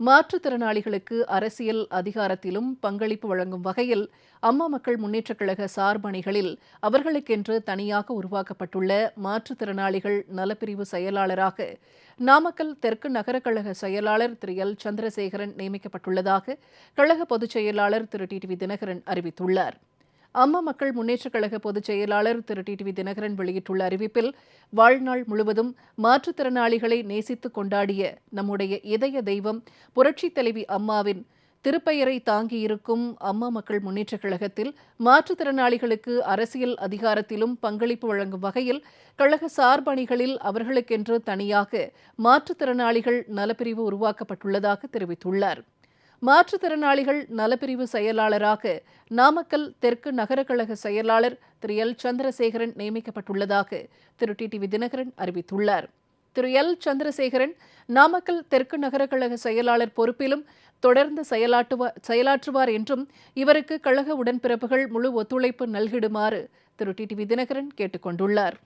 மாற்றுத்திறனாளிகளுக்கு அரசியல் அதிகாரத்திலும் பங்களிப்பு வழங்கும் வகையில் அம்மா மக்கள் முன்னேற்றக் கழக சார்பணிகளில் அவர்களுக்கென்று தனியாக உருவாக்கப்பட்டுள்ள மாற்றுத்திறனாளிகள் நலப்பிரிவு செயலாளராக நாமக்கல் தெற்கு நகரக் கழக செயலாளர் திரு எல். சந்திரசேகரன் நியமிக்கப்பட்டுள்ளதாக கழக பொதுச் செயலாளர் திரு. டி. வி. தினகரன் அறிவித்துள்ளார். அம்மா மக்கள் முன்னேற்றக் கழக பொதுச் செயலாளர் திரு டி வி தினகரன் வெளியிட்டுள்ள அறிவிப்பில் வாழ்நாள் முழுவதும் மாற்றுத்திறனாளிகளை நேசித்து கொண்டாடிய நம்முடைய இதய தெய்வம் புரட்சித் தலைவி அம்மாவின் திருப்பெயரை தாங்கியிருக்கும் அம்மா மக்கள் முன்னேற்றக் கழகத்தில் மாற்றுத்திறனாளிகளுக்கு அரசியல் அதிகாரத்திலும் பங்களிப்பு வழங்கும் வகையில் கழக சார்பணிகளில் அவர்களுக்கென்று தனியாக மாற்றுத்திறனாளிகள் நலப்பிரிவு உருவாக்கப்பட்டுள்ளதாக தெரிவித்துள்ளார். மாற்றுத்திறனாளிகள் நலப்பிரிவு செயலாளராக நாமக்கல் தெற்கு நகர கழக செயலாளர் திரு. எல். சந்திரசேகரன் நியமிக்கப்பட்டுள்ளதாக திரு. டி. டி. தினகரன் அறிவித்துள்ளார். திரு. எல். சந்திரசேகரன் நாமக்கல் தெற்கு நகர கழக செயலாளர் பொறுப்பிலும் தொடர்ந்து செயலாற்றுவார் செயலாற்றுவார் என்றும் இவருக்கு கழக உடன்பிறப்புகள் முழு ஒத்துழைப்பு நல்கிடுமாறு திரு. டி. டி. தினகரன் கேட்டுக் கொண்டுள்ளார்